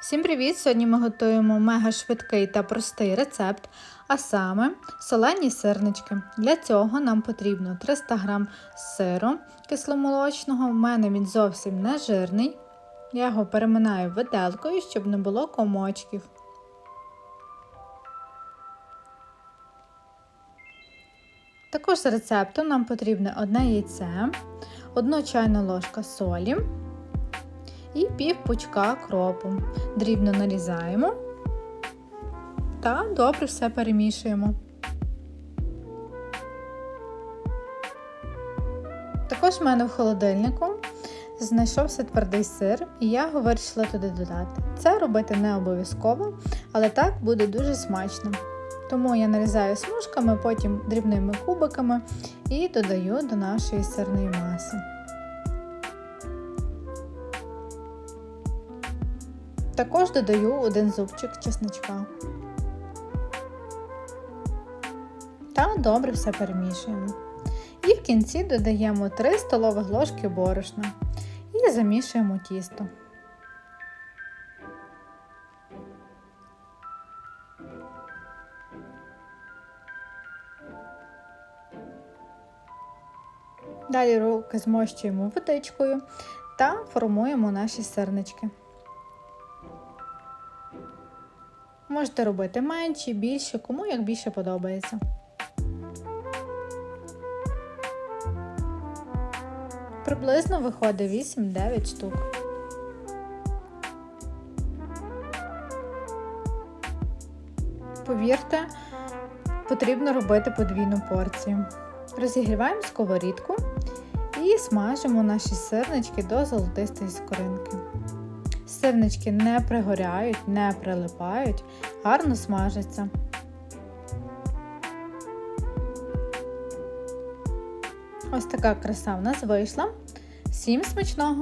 Всім привіт! Сьогодні ми готуємо мега швидкий та простий рецепт, а саме солені сирнички. Для цього нам потрібно 300 г сиру кисломолочного. У мене він зовсім не жирний. Я його переминаю виделкою, щоб не було комочків. Також з рецепту нам потрібне одне яйце, 1 чайна ложка солі і пів пучка кропу. Дрібно нарізаємо та добре все перемішуємо. Також в мене в холодильнику знайшовся твердий сир, і я його вирішила туди додати. Це робити не обов'язково, але так буде дуже смачно. Тому я нарізаю смужками, потім дрібними кубиками і додаю до нашої сирної маси. Також додаю один зубчик чесничка. Та добре все перемішуємо. І в кінці додаємо 3 столових ложки борошна і замішуємо тісто. Далі руки змощуємо водичкою та формуємо наші сирнички. Можете робити менші, більші, кому як більше подобається. Приблизно виходить 8-9 штук. Повірте, потрібно робити подвійну порцію. Розігріваємо сковорідку і смажимо наші сирнички до золотистої скоринки. Сирнички не пригоряють, не прилипають, гарно смажаться. Ось така краса в нас вийшла. Всім смачного!